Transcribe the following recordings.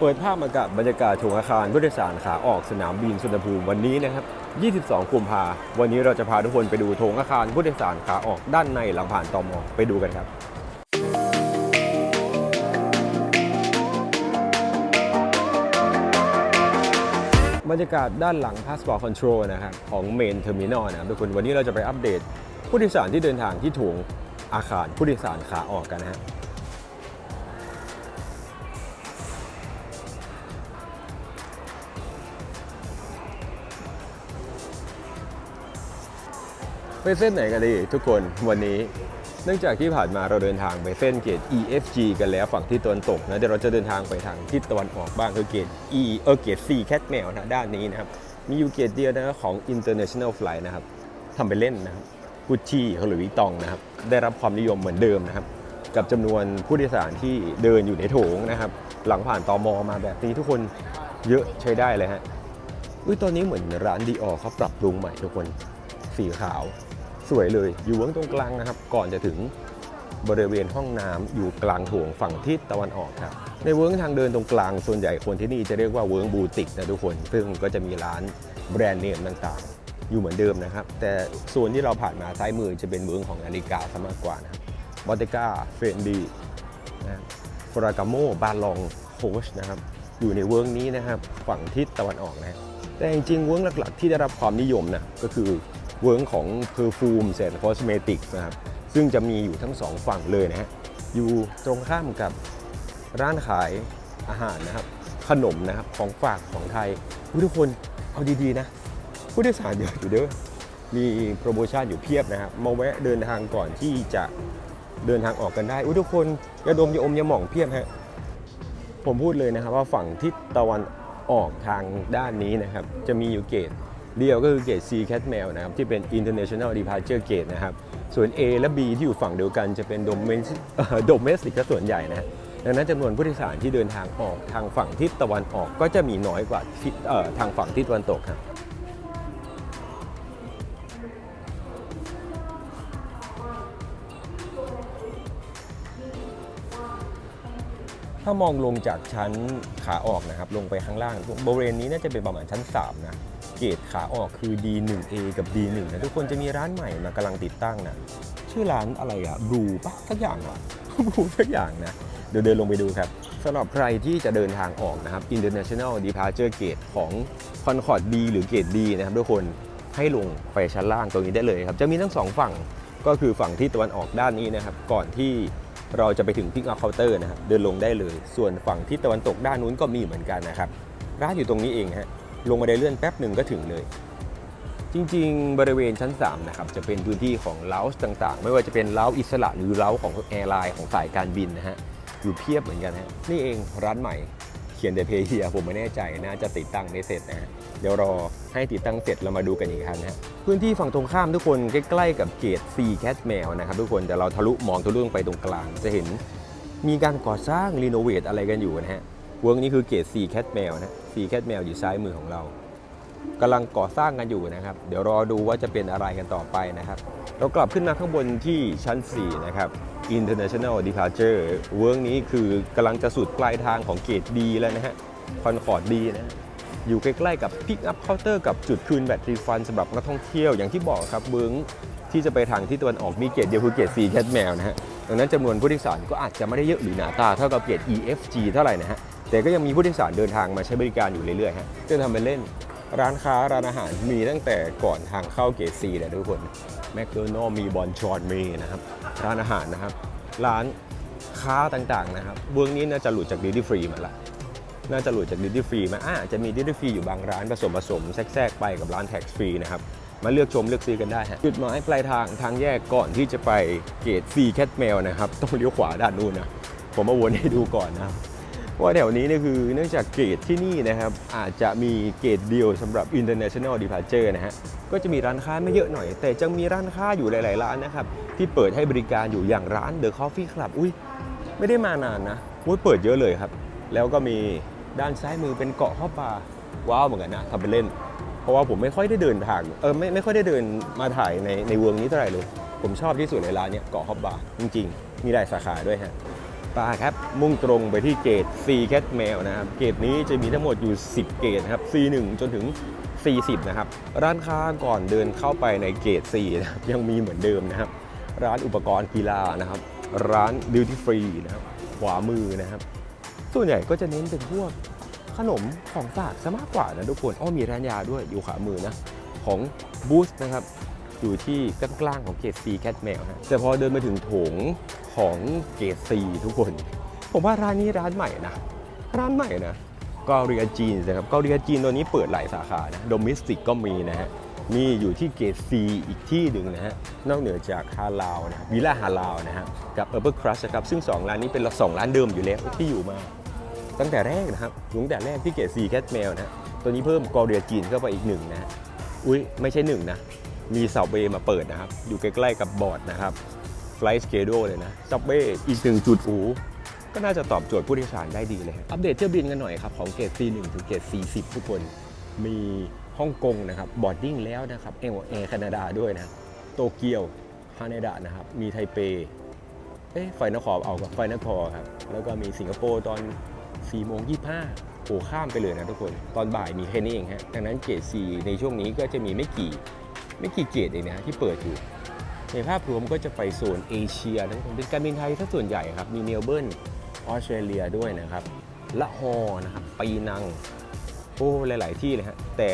เปิดภาพมากับบรรยากาศของอาคารผู้โดยสารขาออกสนามบินสุวรรณภูมิวันนี้นะครับ 22 กุมภาวันนี้เราจะพาทุกคนไปดูโถงอาคารผู้โดยสารขาออกด้านในหลังผ่านตอมอไปดูกันครับบรรยากาศด้านหลัง Passport Control นะครับของ Main Terminal นะครับทุกคนวันนี้เราจะไปอัปเดตผู้โดยสารที่เดินทางที่โถงอาคารผู้โดยสารขาออกกันนะฮะ ไปเส้นไหนกันดีทุกคนวันนี้ เนื่องจากที่ผ่านมาเราเดินทางไปเส้นเกต EFG กันแล้วฝั่งที่ตะวันตกนะเดี๋ยวเราจะเดินทางไปทางทิศตะวันออกบ้างคือเกต E เออเกต C Cat m ail นะด้านนี้นะครับมีอยู่เกตเดียวนะของ International Flight นะครับทำไปเล่นนะครับกุชชี่หรือวิตองนะครับได้รับความนิยมเหมือนเดิมนะครับกับจำนวนผู้โดยสารที่เดินอยู่ในโถงนะครับ หลังผ่านตอมอมาแบบนี้ทุกคนเยอะใช้ได้เลยฮะอุ้ยตอนนี้เหมือนร้านดีออเขาปรับปรุงใหม่ทุกคนสีขาว สวยเลย อยู่เวิ้งตรงกลางนะครับ ก่อนจะถึงบริเวณห้องน้ำอยู่กลางโถงฝั่งทิศตะวันออกครับ ในเวิ้งทางเดินตรงกลางส่วนใหญ่คนที่นี่จะเรียกว่าเวิ้งบูติกนะทุกคน ซึ่งก็จะมีร้านแบรนด์เนมต่างๆ อยู่เหมือนเดิมนะครับ แต่ส่วนที่เราผ่านมาซ้ายมือจะเป็นเวิ้งของนาฬิกาซะมากกว่านะบอตเตก้าเฟรนดีนะฟรากาโมบาลองโคชนะครับอยู่ในเวิ้งนี้นะครับฝั่งทิศตะวันออกนะฮะแต่จริงๆเวิ้งหลักๆ ที่ได้รับความนิยมนะก็คือ เวิร์กของ Perfume เซนคอสเมติกนะครับซึ่งจะมีอยู่ทั้งสองฝั่งเลยนะฮะอยู่ตรงข้ามกับร้านขายอาหารนะครับขนมนะครับของฝากของไทยอุ๊ยทุกคนเอาดีๆนะผู้โดยสารเยอะอยู่เด้อมีโปรโมชั่นอยู่เพียบนะครับมาแวะเดินทางก่อนที่จะเดินทางออกกันได้อุ๊ยทุกคนยาดมยาอมยาหม่องเพียบฮะผมพูดเลยนะครับว่าฝั่งทิศตะวันออกทางด้านนี้นะครับ จะมีอยู่เกต เดียวก็คือเกต C Cat Mail นะครับที่เป็น International Departure Gate นะครับส่วน A และ B ที่อยู่ฝั่งเดียวกันจะเป็น Domestic เอ่อ Domestic ก็ส่วนใหญ่นะดังนั้นจำนวนผู้โดยสารที่เดินทางออกทางฝั่งทิศตะวันออกก็จะมีน้อยกว่าทิศเอ่อทางฝั่งทิศตะวันตกครับถ้ามองลงจากชั้นขาออกนะครับลงไปข้างล่างบริเวณนี้น่าจะเป็นประมาณชั้น3นะ เกตขาออกคือ D1A กับ D1 นะทุกคนจะมีร้านใหม่มากำลังติดตั้งนะชื่อร้านอะไรอะบลูปะสักอย่างอะบลูสักอย่างนะ เดี๋ยวเดินลงไปดูครับสำหรับใครที่จะเดินทางออกนะครับ International Departure Gate ของ Concord B หรือ Gate D นะครับทุกคนให้ลงไปชั้นล่างตรงนี้ได้เลยครับ จะมีทั้งสองฝั่งก็คือฝั่งที่ตะวันออกด้านนี้นะครับ ก่อนที่เราจะไปถึงพิกอัพเคาน์เตอร์นะครับเดินลงได้เลย ส่วนฝั่งที่ตะวันตกด้านนู้นก็มีเหมือนกันนะครับร้านอยู่ตรงนี้เองฮะ ลงมาได้เลื่อนแป๊บหนึ่งก็ถึงเลย จริงๆ บริเวณชั้น3นะครับจะเป็นพื้นที่ของเล้าต่างๆ ไม่ว่าจะเป็นเล้าอิสระหรือเล้าของแอร์ไลน์ของสายการบินนะฮะอยู่เพียบเหมือนกันฮะนี่เองร้านใหม่เขียนแต่เพย์เฮียผมไม่แน่ใจน่าจะติดตั้งไม่เสร็จนะฮะเดี๋ยวรอให้ติดตั้งเสร็จเรามาดูกันอีกครั้งนะฮะพื้นที่ฝั่งตรงข้ามทุกคนใกล้ๆกับเกต C Cat Mail นะครับทุกคนแต่เราทะลุมองทะลุลงไปตรงกลางจะเห็นมีการก่อสร้างรีโนเวทอะไรกันอยู่นะฮะ วิร์กนี้คือเกต C Cat Mail นะ C Cat Mail อยู่ซ้ายมือของเรากำลังก่อสร้างกันอยู่นะครับ เดี๋ยวรอดูว่าจะเป็นอะไรกันต่อไปนะครับ เรากลับขึ้นมาข้างบนที่ชั้น 4 นะครับ International Departure เวิร์กนี้คือกำลังจะสุดปลายทางของเกตดีแล้วนะฮะคอนคอร์ดดีนะอยู่ใกล้ๆกับ Pick Up Counter กับจุดคืนแบตรีฟันสำหรับนักท่องเที่ยวอย่างที่บอกครับเวิร์กที่จะไปทางที่ตะวันออกมีเกตเดียวคือเกต C Cat Mail นะฮะดังนั้นจำนวนผู้โดยสารก็อาจจะไม่ได้เยอะหรือหนาตาเท่ากับเกต EFG เท่าไหร่นะฮะ แต่ก็ยังมีผู้โดยสารเดินทางมาใช้บริการอยู่เรื่อยๆฮะจะทำเป็นเล่น ร้านค้าร้านอาหารมีตั้งแต่ก่อนทางเข้าเกตซีเลยทุกคนแมคโดนัลมีบอลชอนมีนะครับร้านอาหารนะครับ ร้านค้าต่างๆนะครับเบื้องนี้น่าจะหลุดจากดิ u ตี้ฟรีมาละน่าจะหลุดจากดิ u ตี้ฟรีมาอาจจะมีดิ u ตี้ฟรีอยู่บางร้านผสมผสมแทรกๆไปกับร้านแท็กฟรีนะครับมาเลือกชมเลือกซื้อกันได้ฮะจุดหมายปลายทางทางแยกก่อนที่จะไปเกตซีแคทเมลนะครับต้องเลี้ยวขวาด้านนู้นนะผมมาวนให้ดูก่อนนะครับ ว่าแถวนี้เนี่ยคือเนื่องจากเกตที่นี่นะครับ อาจจะมีเกตเดียวสำหรับ International Departure นะฮะก็จะมีร้านค้าไม่เยอะหน่อย แต่จะมีร้านค้าอยู่หลาย ๆ ร้านนะครับ ที่เปิดให้บริการอยู่อย่างร้าน The Coffee Club อุ้ยไม่ได้มานานนะอุ้ยเปิดเยอะเลยครับ แล้วก็มีด้านซ้ายมือเป็นเกาะข้าวปลาว้าวเหมือนกันนะทำเป็นเล่น เพราะว่าผมไม่ค่อยได้เดินทางเออไม่ไม่ค่อยได้เดินมาถ่ายในในเวงนี้เท่าไหร่เลย ผมชอบที่สุดในร้านเนี้ยเกาะฮอบบาร์จริง ๆ มีหลายสาขาด้วยฮะ ปาครับ มุ่งตรงไปที่เกต C Cat Mail นะครับ เกตนี้จะมีทั้งหมดอยู่ 10 เกตนะครับ C1 จนถึง 40 นะครับ ร้านค้าก่อนเดินเข้าไปในเกต4นะครับยังมีเหมือนเดิมนะครับ ร้านอุปกรณ์กีฬานะครับ ร้านดิวตี้ฟรีนะครับ ขวามือนะครับ ส่วนใหญ่ก็จะเน้นเป็นพวกขนมของฝากซะมากกว่านะทุกคน อ้อมีร้านยาด้วยอยู่ขวามือนะ ของบูสนะครับ อยู่ที่กลางๆของเกต C Cat Mail ฮะแต่พอเดินมาถึงโถงของเกต C ทุกคน ผมว่าร้านนี้ร้านใหม่นะ ร้านใหม่นะกอเรียจีนนะครับกอเรียจีนตัวนี้เปิดหลายสาขานะโดมิสติกก็มีนะฮะมีอยู่ที่เกต C อีกที่หนึ่งนะฮะนอกเหนือจากฮาลาวนะวิลล่าฮาลาวนะฮะกับเออร์เบอร์ครัชนะครับซึ่ง 2 ร้านนี้เป็นสองร้านเดิมอยู่แล้วที่อยู่มาตั้งแต่แรกนะครับตั้งแต่แรกที่เกต C Cat Mail นะตัวนี้เพิ่มกอเรียจีนเข้าไปอีกหนึ่งนะอุ้ยไม่ใช่หนึ่งนะ มีสับเวย์มาเปิดนะครับ อยู่ใกล้ๆกับบอร์ดนะครับ Flight Schedule เลยนะสับเวย์อีกหนึ่งจุดอูก็น่าจะตอบโจทย์ผู้โดยสารได้ดีเลยครับอัปเดตเที่ยวบินกันหน่อยครับ ของเกต C1 ถึงเกต C10 ทุกคนมีฮ่องกงนะครับบอร์ดดิ้งแล้วนะครับเอแอแคนาดาด้วยนะโตเกียวฮาเนดะนะครับ มีไทเปเอ๊ะไฟนครเอากับไฟนครครับ แล้วก็มีสิงคโปร์ตอน4โมง25โอ้ข้ามไปเลยนะทุกคน ตอนบ่ายมีแค่นี้เองฮะดังนั้นเกรด C ในช่วงนี้ก็จะมีไม่กี่ ไม่กี่เกรดเองนะที่เปิดอยู่ ในภาพรวมก็จะไปโซนเอเชียทั้งหมดเป็นการบินไทยถ้าส่วนใหญ่ครับ มีเมลเบิร์นออสเตรเลียด้วยนะครับ ละฮอนะครับปีนัง โอ้หลาย ๆ ที่เลยฮะแต่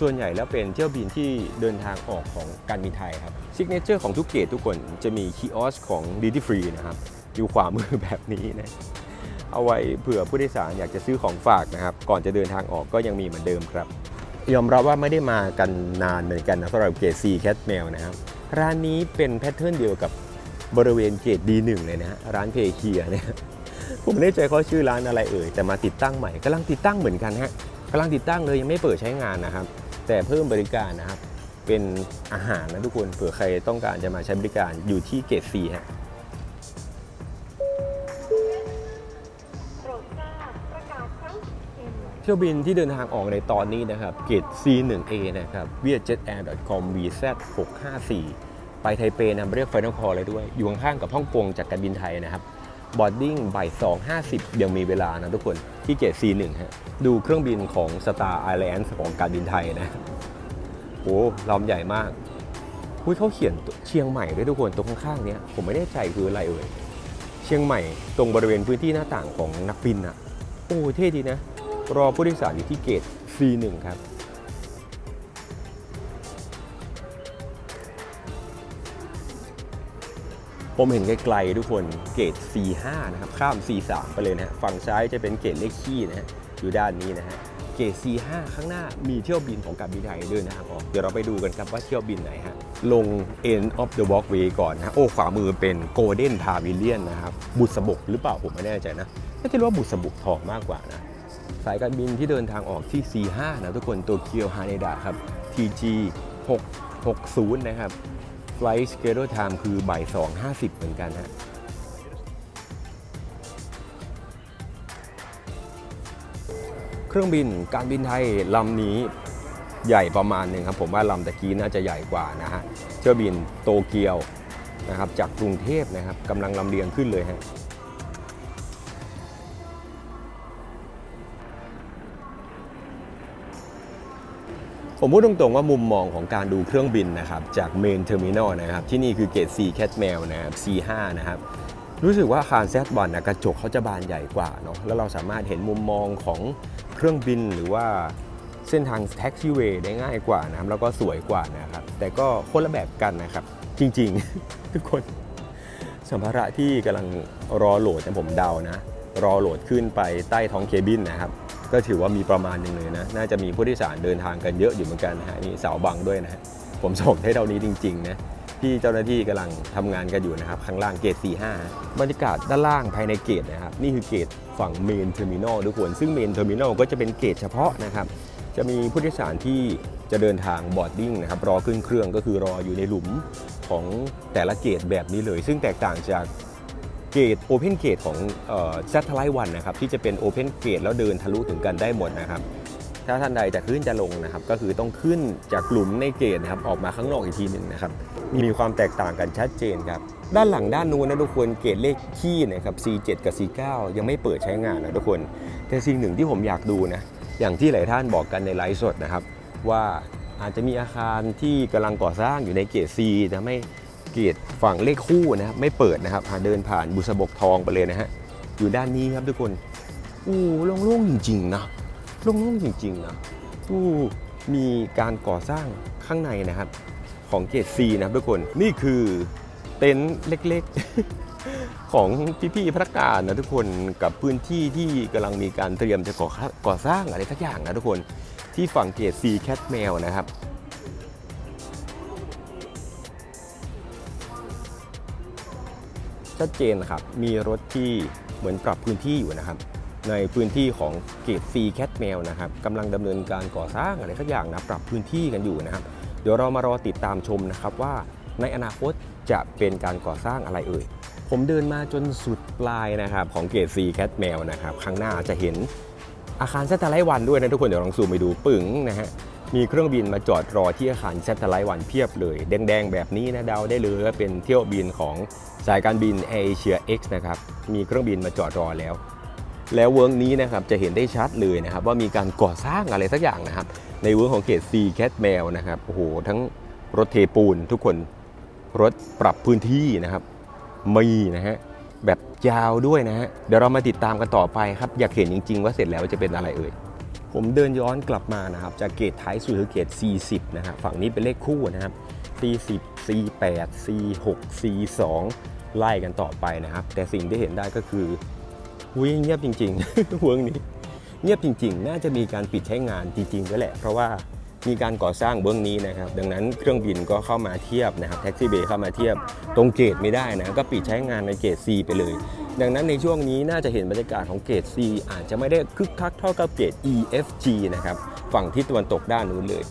ส่วนใหญ่แล้วเป็นเที่ยวบินที่เดินทางออกของการบินไทยครับซิกเนเจอร์ของทุกเกตทุกคนจะมีคีออสของ Duty Free นะครับ อยู่ขวามือแบบนี้นะเอาไว้เผื่อผู้โดยสารอยากจะซื้อของฝากนะครับ ก่อนจะเดินทางออกก็ยังมีเหมือนเดิมครับ ยอมรับว่าไม่ได้มากันนานเหมือนกันนะสำหรับเกต C Cat Mail นะครับ ร้านนี้เป็นแพทเทิร์นเดียวกับบริเวณเกต D1 เลยนะฮะร้านเพเคียเนี่ยผมไม่แน่ใจเขาชื่อร้านอะไรเอ่ยแต่มาติดตั้งใหม่กำลังติดตั้งเหมือนกันฮะกำลังติดตั้งเลยยังไม่เปิดใช้งานนะครับ แต่เพิ่มบริการนะครับเป็นอาหารนะทุกคนเผื่อใครต้องการจะมาใช้บริการอยู่ที่เกต C ฮะ เที่ยวบินที่เดินทางออกในตอนนี้นะครับเกต C1A นะครับ vietjetair.com vz654 ไปไทเปนะเรียกไฟนอลคอเลยด้วย อยู่ข้างๆกับฮ่องกงจากการบินไทยนะครับบอดดิ้งบ่าย250ยังมีเวลานะทุกคนที่เกต C1 ฮะดูเครื่องบินของ Star Alliance ของการบินไทยนะโอ้ลำใหญ่มากอุ้ยเขาเขียนเชียงใหม่ด้วยทุกคนตรงข้างๆเนี้ยผมไม่แน่ใจคืออะไรเอ่ยเชียงใหม่ตรงบริเวณพื้นที่หน้าต่างของนักบินอะโอ้เท่ดีนะ รอผู้โดยสารอยู่ที่เกต C1 ครับ ผมเห็นไกลๆทุกคนเกต C5 นะครับ ข้าม C3 ไปเลยนะฮะ ฝั่งซ้ายจะเป็นเกตเลขขี้นะฮะ อยู่ด้านนี้นะฮะ เกต C5 ข้างหน้ามีเที่ยวบินของการบินไทยเดินทางออกเดี๋ยวเราไปดูกันครับว่าเที่ยวบินไหนฮะ ลง End of the Walkway ก่อนนะฮะโอ้ขวามือเป็น Golden Pavilion นะครับ บุษบกหรือเปล่าผมไม่แน่ใจนะน่าจะเรียกว่าบุษบกทองมากกว่านะ สายการบินที่เดินทางออกที่ C5 นะทุกคนโตเกียวฮาเนดะครับ TG 660 นะครับ Flight Schedule Time คือบ่าย2.50 เหมือนกันฮะเครื่องบินการบินไทยลำนี้ใหญ่ประมาณหนึ่งครับ ผมว่าลำตะกี้น่าจะใหญ่กว่านะฮะเที่ยวบินโตเกียวนะครับจากกรุงเทพนะครับกำลังลำเลียงขึ้นเลยฮะ ผมพูดตรงๆว่ามุมมองของการดูเครื่องบินนะครับจากเมนเทอร์มินอลนะครับที่นี่คือเกต C Cat Mail นะครับ C5 นะครับรู้สึกว่าอาคารแซดบอลนะกระจกเขาจะบานใหญ่กว่าเนาะแล้วเราสามารถเห็นมุมมองของเครื่องบินหรือว่าเส้นทางแท็กซี่เวย์ได้ง่ายกว่านะครับแล้วก็สวยกว่านะครับแต่ก็คนละแบบกันนะครับ จริงๆ ทุกคนสัมภาระที่กำลังรอโหลดนะผมเดานะ รอโหลดขึ้นไปใต้ท้องเคบินนะครับ ก็ถือว่ามีประมาณหนึ่งเลยนะ น่าจะมีผู้โดยสารเดินทางกันเยอะอยู่เหมือนกันนะฮะนี่เสาบังด้วยนะฮะผมส่งให้เท่านี้จริงๆนะที่เจ้าหน้าที่กำลังทำงานกันอยู่นะครับ ข้างล่างเกต 45 บรรยากาศด้านล่างภายในเกตนะครับ นี่คือเกตฝั่งเมนเทอร์มินอลทุกคน ซึ่งเมนเทอร์มินอลก็จะเป็นเกตเฉพาะนะครับ จะมีผู้โดยสารที่จะเดินทางบอร์ดดิ้งนะครับ รอขึ้นเครื่องก็คือรออยู่ในหลุมของแต่ละเกตแบบนี้เลย ซึ่งแตกต่างจาก เกตโอเพนเกตของซัตเทไลท์วันนะครับที่จะเป็นโอเพนเกตแล้วเดินทะลุถึงกันได้หมดนะครับถ้าท่านใดจะขึ้นจะลงนะครับก็คือต้องขึ้นจากหลุมในเกตนะครับออกมาข้างนอกอีกทีหนึ่งนะครับมีความแตกต่างกันชัดเจนครับด้านหลังด้านนู้นนะทุกคนเกรดเลขขี้นะครับ C7 กับ C9 ยังไม่เปิดใช้งานนะทุกคน แต่สิ่งหนึ่งที่ผมอยากดูนะอย่างที่หลายท่านบอกกันในไลฟ์สดนะครับว่าอาจจะมีอาคารที่กำลังก่อสร้างอยู่ในเกรด C แต่ไม่ เกรดฝั่งเลขคู่นะครับไม่เปิดนะครับเดินผ่านบุษบกทองไปเลยนะฮะอยู่ด้านนี้ครับทุกคนอู้โล่งๆจริงๆนะโล่งๆจริงๆนะอู้มีการก่อสร้างข้างในนะครับ ของเกรด C นะครับทุกคนนี่คือเต็นท์เล็กๆ ของพี่ๆพนักงานนะทุกคนกับพื้นที่ที่กำลังมีการเตรียมจะก่อก่อสร้างอะไรสักอย่างนะทุกคนที่ฝั่งเกต C Cat Mail นะครับ ชัดเจนนะครับ มีรถที่เหมือนปรับพื้นที่อยู่นะครับ ในพื้นที่ของเกต C Cat Mail นะครับกำลังดำเนินการก่อสร้างอะไรสักอย่างนะปรับพื้นที่กันอยู่นะครับ เดี๋ยวเรามารอติดตามชมนะครับว่าในอนาคตจะเป็นการก่อสร้างอะไรเอ่ย ผมเดินมาจนสุดปลายนะครับของเกต C Cat Mail นะครับ ข้างหน้าจะเห็นอาคาร s a t ไล t ์วันด้วยนะทุกคนเดี๋ยวลองซูมไปดูปึ๋งนะฮะ มีเครื่องบินมาจอดรอที่อาคาร s a t ไล t ์วันเพียบเลย แดงๆ แบบนี้นะเดาได้เลยว่าเป็นเที่ยวบินของสายการบินเอเชีย X นะครับ มีเครื่องบินมาจอดรอแล้ว แล้วเวิร์กนี้นะครับจะเห็นได้ชัดเลยนะครับว่ามีการก่อสร้างอะไรสักอย่างนะครับ ในเวิร์กของเกต C Cat Mail นะครับโอ้โหทั้งรถเทปูนทุกคนรถปรับพื้นที่นะครับมีนะฮะแบบยาวด้วยนะฮะเดี๋ยวเรามาติดตามกันต่อไปครับ อยากเห็นจริง ๆ ว่าเสร็จแล้วจะเป็นอะไรเอ่ย ผมเดินย้อนกลับมานะครับจากเกตท้ายสุดคือเกต C10 นะครับฝั่งนี้เป็นเลขคู่นะครับ C10 C8 C6 C2 ไล่กันต่อไปนะครับ แต่สิ่งที่เห็นได้ก็คืออุ้ยเงียบจริงๆเวิร์กนี้ เงียบจริง ๆ น่าจะมีการปิดใช้งานจริงๆด้วยแหละ เพราะว่ามีการก่อสร้างเบื้องนี้นะครับ ดังนั้นเครื่องบินก็เข้ามาเทียบนะครับแท็กซี่เบย์เข้ามาเทียบตรงเกตไม่ได้นะก็ปิดใช้งานในเกต C ไปเลย ดังนั้นในช่วงนี้น่าจะเห็นบรรยากาศของเกต C อาจจะไม่ได้คึกคักเท่ากับเกต E F G นะครับ ฝั่งทิศตะวันตกด้านนู้นเลย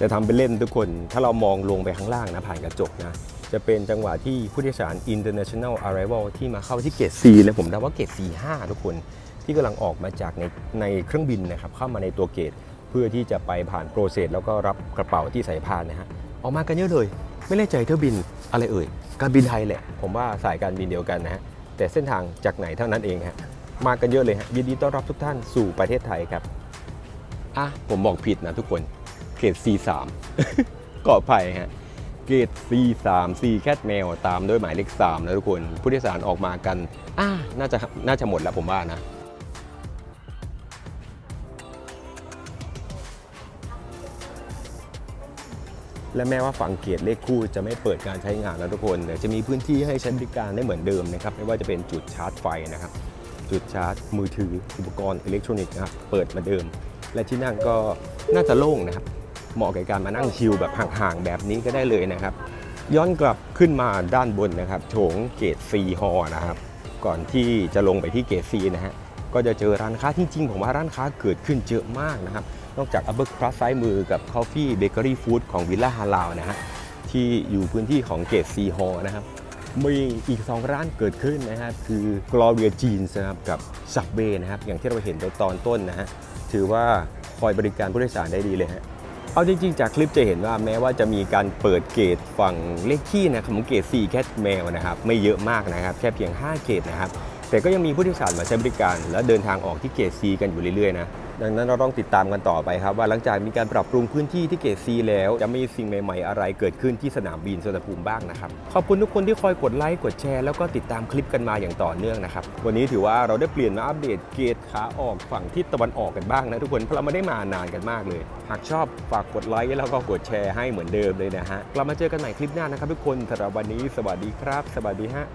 จะทำเป็นเล่นทุกคน ถ้าเรามองลงไปข้างล่างนะผ่านกระจกนะ จะเป็นจังหวะที่ผู้โดยสาร international arrival ที่มาเข้าที่เกต C และผมเดาว่าเกต C5 ทุกคนที่กำลังออกมาจากในในเครื่องบินนะครับเข้ามาในตัวเกต เพื่อที่จะไปผ่านโปรเซสแล้วก็รับกระเป๋าที่ใส่พานนะฮะออกมากันเยอะเลย ไม่แน่ใจเที่ยวบินอะไรเอ่ยการบินไทยแหละ ผมว่าสายการบินเดียวกันนะฮะแต่เส้นทางจากไหนเท่านั้นเองฮะมากันเยอะเลยฮะยินดีต้อนรับทุกท่านสู่ประเทศไทยครับอะผมบอกผิดนะทุกคนเกรด C3 ก่อภัยฮะ เกรด C3 C แคทแมวตามด้วยหมายเลข3นะทุกคน ผู้โดยสารออกมากันอ่าน่าจะน่าจะหมดแล้วผมว่านะและแม้ว่าฝั่งเกียรเลขคู่จะไม่เปิดการใช้งานแล้วทุกคนแต่จะมีพื้นที่ให้ใช้บริการได้เหมือนเดิมนะครับ ไม่ว่าจะเป็นจุดชาร์จไฟนะครับ จุดชาร์จมือถืออุปกรณ์อิเล็กทรอนิกส์นะครับ เปิดมาเดิม และที่นั่งก็น่าจะโล่งนะครับ เหมาะกับการมานั่งชิลแบบห่างๆแบบนี้ก็ได้เลยนะครับ ย้อนกลับขึ้นมาด้านบนนะครับโถงเกตซีฮอนะครับ ก่อนที่จะลงไปที่เกตซีนะฮะก็จะเจอร้านค้าที่จริงผมว่าร้านค้าเกิดขึ้นเยอะมากนะครับ นอกจาก Upper Crust ซ้ายมือกับ Coffee Bakery Food ของวิลล่าฮาลาวนะฮะที่อยู่พื้นที่ของเกตซีฮอนะครับมีอีก 2 ร้านเกิดขึ้นนะครับคือ Gloria Jeans นะครับกับ Subway นะครับอย่างที่เราเห็นในตอนต้นนะฮะถือว่าคอยบริการผู้โดยสารได้ดีเลยฮะ เอาจริงๆ จากคลิปจะเห็นว่าแม้ว่าจะมีการเปิดเกตฝั่งเลขที่นะครับของเกต4แคทแมวนะครับไม่เยอะมากนะครับแค่เพียง 5 เกตนะครับแต่ก็ยังมีผู้โดยสารมาใช้บริการ และเดินทางออกที่เกต C กันอยู่เรื่อยๆนะ ดังนั้นเราต้องติดตามกันต่อไปครับ ว่าหลังจากมีการปรับปรุงพื้นที่ที่เกต C แล้ว จะมีสิ่งใหม่ ๆ อะไรเกิดขึ้นที่สนามบินสุวรรณภูมิบ้างนะครับ ขอบคุณทุกคนที่คอยกดไลค์กดแชร์แล้วก็ติดตามคลิปกันมาอย่างต่อเนื่องนะครับวันนี้ถือว่าเราได้เปลี่ยนมาอัปเดตเกตขาออกฝั่งทิศตะวันออกกันบ้างนะทุกคนเพราะเราไม่ได้มานานกันมากเลย หากชอบฝากกดไลค์แล้วก็กดแชร์ให้เหมือนเดิมเลยนะฮะกลับมาเจอกันใหม่คลิปหน้านะครับทุกคนสำหรับวันนี้สวัสดีครับ สวัสดีฮะ